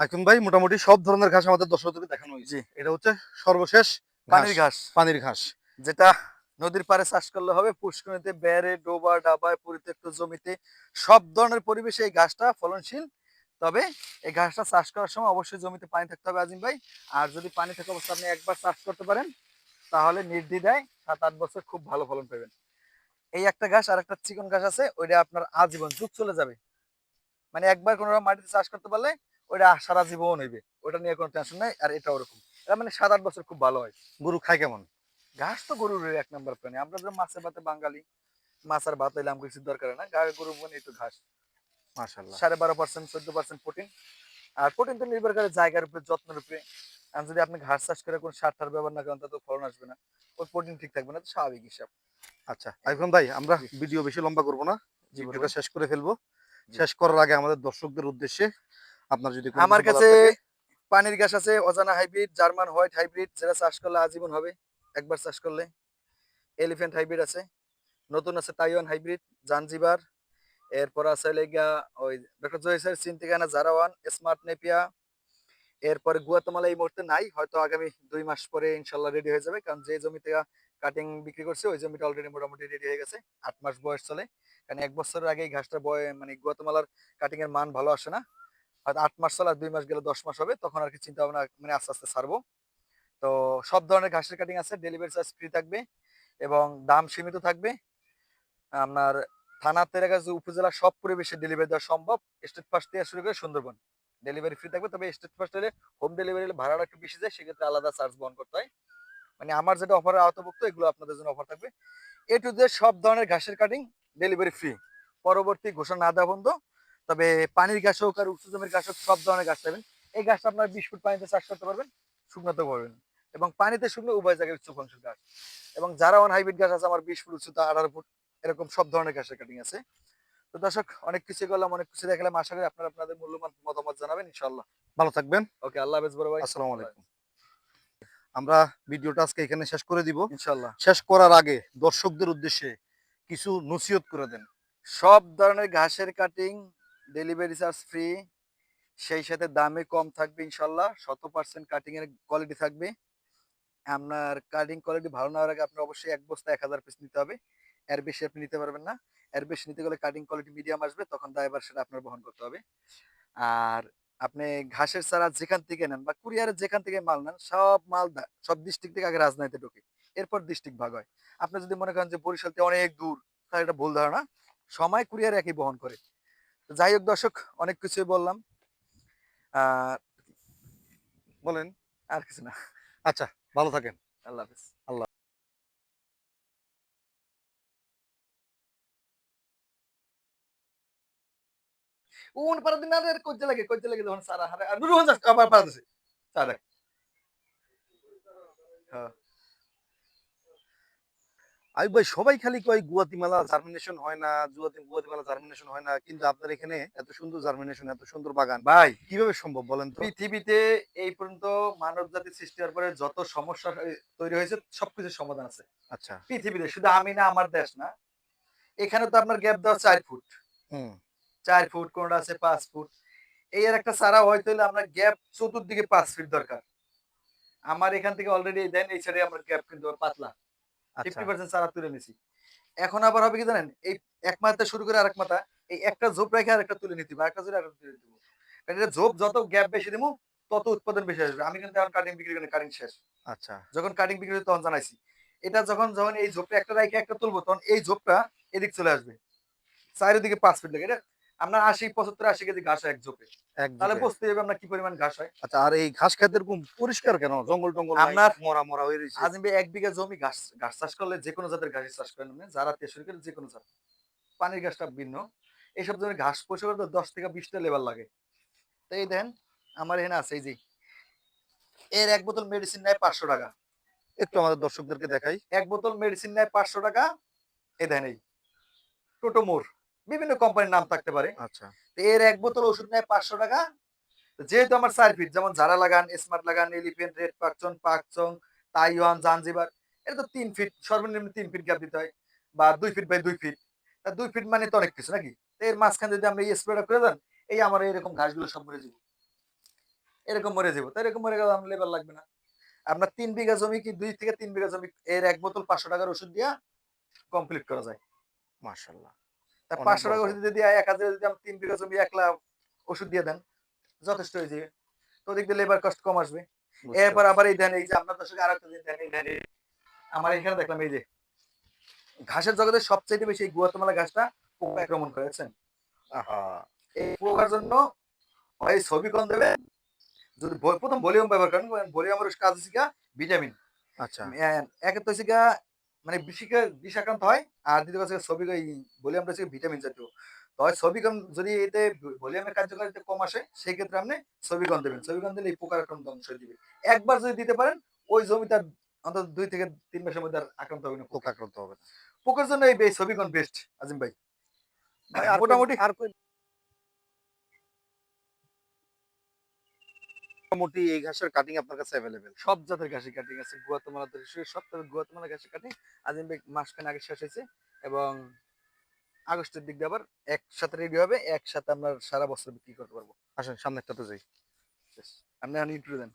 হাকিম ভাই মোটামুটি সব ধরনের ঘাস আমাদের দর্শকদেরকে দেখানো হয়েছে। এটা হচ্ছে সর্বশেষ পানির ঘাস। পানির ঘাস। যেটা নদীর পাড়ে চাষ করলে হবে পুষ্করিতে বেড়ে ডোবা ডাবায় পরিত্যক্ত জমিতে সব ধরনের পরিবেশে এই ঘাসটা ফলনশীল। তবে এই ঘাসটা চাষ করার সময় অবশ্যই জমিতে পানি থাকতে হবে আজিম ভাই। আর যদি পানি থাকা অবস্থা আপনি একবার চাষ করতে পারেন তাহলে নির্দ্বিধায় সাত আট বছর খুব ভালো ফলন পাবেন। এই একটা ঘাস আর একটা চিকন ঘাস আছে ওইটা আপনার আজীবন যুগ চলে যাবে। মানে একবার কোনো মাটিতে চাষ করতে পারলে ওইটা সারা জীবন হইবে। ওটা নিয়ে কোনো টেনশন নাই আর এটা ওরকম। এটা মানে সাত আট বছর খুব ভালো হয়। গরু খায় কেমন? ঘাস তো গরুর এক নম্বর প্রাণী। আমরা তো মাছে ভাতে বাঙালি। মাছ আর ভাত হইলে কিছু দরকার না। গায়ে গরু মানে একটু ঘাস। মাশাল্লাহ সাড়ে বারো পার্সেন্ট চোদ্দ পার্সেন্ট প্রোটিন আর প্রোটিন তো নির্ভর করে জায়গার উপরে যত্নের উপরে। আর যদি আপনি ঘাস চাষ করে কোনো সার টার ব্যবহার না করেন তাহলে তো ফলন আসবে না। ওই প্রোটিন ঠিক থাকবে না তো স্বাভাবিক হিসাব। আচ্ছা এখন ভাই আমরা। ভিডিও বেশি লম্বা করব না। ভিডিওটা শেষ করে ফেলব। শেষ করার আগে আমাদের দর্শকদের উদ্দেশ্যে আপনার যদি আমার কাছে পানির ঘাস আছে অজানা হাইব্রিড জার্মান হোয়াইট হাইব্রিড যেটা চাষ করলে আজীবন হবে একবার চাষ করলে। এলিফ্যান্ট হাইব্রিড আছে নতুন আছে তাইওয়ান হাইব্রিড জানজিবার এরপর আছে লেগা ওই ডক্টর জয়সের সিনটিগানা জারাওয়ান স্মার্ট নেপিয়া এরপরে গুয়াতামালা এই মুহূর্তে নাই হয়তো আগামী দুই মাস পরে ইনশাল্লাহ রেডি হয়ে যাবে কারণ যে জমিতে কাটিং বিক্রি করছে ওই জমিটা অলরেডি মোটামুটি রেডি হয়ে গেছে আট মাস বয়স চলে। কারণ এক বছরের আগে ঘাসটা বয় মানে গুয়াতামালার কাটিং এর মান ভালো আসে না। হয়তো আট মাস চলে আর দুই মাস গেলে দশ মাস হবে, তখন আর কি চিন্তা ভাবনা মানে আস্তে আস্তে ছাড়বো তো সব ধরনের ঘাসের কাটিং আছে ডেলিভারি চার্জ ফ্রি থাকবে এবং দাম সীমিত থাকবে। আপনার থানা তেরাগাজ উপজেলা সব পরিবেশে ডেলিভারি দেওয়া সম্ভব। স্টেট ফার্স্ট থেকে শুরু করে সুন্দরবন ডেলিভারি ফ্রি থাকবে। তবে স্টেট ফার্স্ট হলে হোম ডেলিভারি হলে ভাড়াটা একটু বেশি যায়, সেক্ষেত্রে আলাদা চার্জ বহন করতে হয়। মানে আমার যেটা অফারের আওতাভুক্ত, এগুলো আপনাদের জন্য অফার থাকবে। এ টু জেড সব ধরনের ঘাসের কাটিং ডেলিভারি ফ্রি পরবর্তী ঘোষণা না বন্ধ। তবে পানির গাছ হোক আর উঁচু জমির গাছ হোক সব ধরনের গাছ পাবেন। এই গাছটা আপনার বিশ ফুট পানিতে চাষ করতে পারবেন শুকনোতেও পারবেন। এবং পানিতে শুকনো উভয় জায়গায় উচ্চ ফলনশীল গাছ এবং যারা ওয়ান হাইব্রিড গাছ আছে আমার বিশ ফুট উচ্চতা আঠারো ফুট এরকম সব ধরনের ঘাসের কাটিং আছে। তো দর্শক অনেক কিছু করলাম অনেক কিছু দেখালাম। আশা করি আপনারা আপনাদের মূল্যবান মতামত জানাবেন ইনশাল্লাহ ভালো থাকবেন। ওকে আল্লাহ হাফেজ বড় ভাই। আসসালামু আলাইকুম। আমরা ভিডিওটা আজকে এখানে শেষ করে দিব। ইনশাল্লাহ শেষ করার আগে দর্শকদের উদ্দেশ্যে কিছু নসিহত করে দেন। সব ধরনের ঘাসের কাটিং ডেলিভারি চার্জ ফ্রি সেই সাথে দামে কম থাকবে ইনশাল্লাহ, শত পার্সেন্ট কাটিং এর কোয়ালিটি থাকবে। আপনার কাটিং কোয়ালিটি ভালো না হওয়ার আগে আপনার অবশ্যই এক বস্তা এক হাজার পিস নিতে হবে। এর বেশি আপনি নিতে পারবেন না। এর বেশি নিতে গেলে কাটিং কোয়ালিটি মিডিয়াম আসবে, তখন দায়বার সেটা আপনার বহন করতে হবে। আর আপনি ঘাসের চারা যেখান থেকে নেন বা কুরিয়ারের যেখান থেকে মাল নেন, সব মাল সব ডিস্ট্রিক্ট থেকে আগে রাজনীতিতে ঢোকে। এরপর ডিস্ট্রিক্ট ভাগ হয়। আপনি যদি মনে করেন যে বরিশাল থেকে অনেক দূর, তাহলে এটা ভুল ধারণা। সময় কুরিয়ার একই বহন করে। যাই হোক দর্শক অনেক কিছুই বললাম। বলেন আর কিছু না। আচ্ছা ভালো থাকেন। আল্লাহ হাফিজ। আল্লাহ। উন পারা দিন আরে কইতে লাগে কইতে লাগে যখন সারা হারে আর রোজ আবার পারা দিছে। সারা হ্যাঁ। আই ভাই সবাই খালি কয় গুয়াতিমালা জার্মিনেশন হয় না গুয়াতিমালা জার্মিনেশন হয় না কিন্তু আপনার এখানে এত সুন্দর জার্মিনেশন এত সুন্দর বাগান। ভাই কীভাবে সম্ভব বলেন তো? পৃথিবীতে এই পর্যন্ত মানব জাতির সৃষ্টি হওয়ার পরে যত সমস্যা তৈরি হয়েছে সবকিছুর সমাধান আছে। আচ্ছা। পৃথিবীতে শুধু আমি না আমার দেশ না এখানে তো আপনার গ্যাপ দেওয়া চার ফুট। হুম। চার ফুট কোনটা আছে? পাঁচ ফুট। এই আর একটা সারা হয়তো হলে আমরা গ্যাপ চতুর্দিকে পাঁচ ফিট দরকার। আমার এখান থেকে অলরেডি দেন এই সাইডে আমার গ্যাপ কিন্তু পাতলা। ফিফটি পার্সেন্ট সারা তুলে নিছি। এখন আবার হবে কি জানেন? এই এক মাথা শুরু করে আরেক মাথা এই একটা রেখে তুলে নিতে হবে তুলে আরেকটা তুলে দিব কারণ এটা যত গ্যাপ বেশি দিব তত উৎপাদন বেশি আসবে। আমি কিন্তু এখন কাটিং বিক্রি করি কাটিং শেষ। আচ্ছা। যখন কাটিং বিক্রি তখন জানাইছি। এটা যখন যখন এই ঝোপটা একটা রাইখে একটা তুলবো তখন এই ঝোপটা এদিক চলে আসবে। চারিদিকে পাঁচ ফিট লাগে। এটা আপনার আশি পঁচাত্তর আশি কেজি ঘাস হয় এক ঝোপে। তাহলে। বুঝতে হবে আপনার কি পরিমাণ ঘাস হয়? আচ্ছা আর এই ঘাস খাতে এরকম পরিষ্কার কেন? জঙ্গল টঙ্গল আপনার- মরা মরা হয়ে রয়েছে। আজিম এক বিঘা জমি ঘাস ঘাস চাষ করলে যে কোনো জাতের ঘাস চাষ করেন আপনি যারা শুরু করে যে কোনো জাত। পানির ঘাসটা ভিন্ন। এইসব ধরনের ঘাস পরিষ্কার করতে দশ থেকে বিশটা লেবার লাগে। তো এই দেন আমার এখানে আছে এই যে এর এক বোতল মেডিসিন নেয় পাঁচশো টাকা। একটু আমাদের দর্শকদেরকে দেখাই। এক বোতল মেডিসিন নেয় পাঁচশো টাকা। এই দেন এই টোটো টোটোমোর বিভিন্ন কোম্পানির নাম থাকতে পারে। আচ্ছা। তো এর এক বোতল ওষুধ নেয় পাঁচশো টাকা। যেহেতু আমার চার ফিট যেমন যারা লাগান স্মার্ট লাগান elephant red Pakchong Pakchong Taiwan Zanzibar এটা তো তিন ফিট সর্বনিম্ন তিন ফিট গ্যাপ দিতে হয় বা দুই ফিট বাই দুই ফিট তা দুই ফিট মানে তো অনেক কিছু নাকি? এর মাঝখানে যদি আমরা এই স্প্রেটা করে দেন এই আমার এরকম ঘাসগুলো সব মরে যাবে। এরকম মরে যাব। তো এরকম মরে গেলে আমার লেবার লাগবে না। আপনার তিন বিঘা জমি কি দুই থেকে তিন বিঘা জমি এর এক বোতল পাঁচশো টাকার ওষুধ দিয়া কমপ্লিট করা যায়। অনেক পাঁচশো টাকা ওষুধ যদি এক হাজার যদি আমি তিন বিঘা জমি এক লাখ ওষুধ দিয়ে দেন যথেষ্ট হয়ে যাবে। তো দিয়ে লেবার কস্ট কম আসবে। এরপর আবার এই এই যে আপনার দর্শক আর একটা এই আমার এখানে দেখলাম এই যে ঘাসের জগতে সবচেয়ে বেশি গুয়াতমালা ঘাসটা পোকা আক্রমণ করেছেন এই পোকার জন্য হয় ছবি কম দেবে? যদি প্রথম ভলিউম ব্যবহার করেন ভলিউমের কাজ ভিটামিন। আচ্ছা। একে তো হচ্ছে গিয়া মানে বিষিকা বিষাক্রান্ত হয়। আর দ্বিতীয় হচ্ছে ছবি এই ভলিউমটা হচ্ছে ভিটামিন জাতীয়। তো হয় ছবি কম যদি এতে ভলিউমের কার্যকারিতা কম আসে সেই ক্ষেত্রে আপনি ছবি কম দেবেন। ছবি কম দিলে এই পোকার আক্রমণ ধ্বংস হয়ে দিবে। একবার যদি দিতে পারেন ওই জমিটার অন্তত দুই থেকে তিন মাসের মধ্যে আর আক্রান্ত হবে না পোকা। আক্রান্ত হবে পোকার জন্য এই ছবি কম বেস্ট আজিম ভাই। ভাই, আর মোটামুটি কই- আর মোটামুটি এই ঘাসের কাটিং আপনার কাছে অ্যাভেলেবেল সব জাতের ঘাসের কাটিং আছে। গুয়াতমালা থেকে শুরু সব তবে গুয়াতমালা ঘাসের কাটিং আজিম মাস মাসখানে আগে শেষ হয়েছে এবং আগস্টের দিক দিয়ে আবার একসাথে রেডি হবে। একসাথে আমরা সারা বছর বিক্রি করতে পারব। আসেন, সামনে একটাতে যাই। আপনি আনি দেন।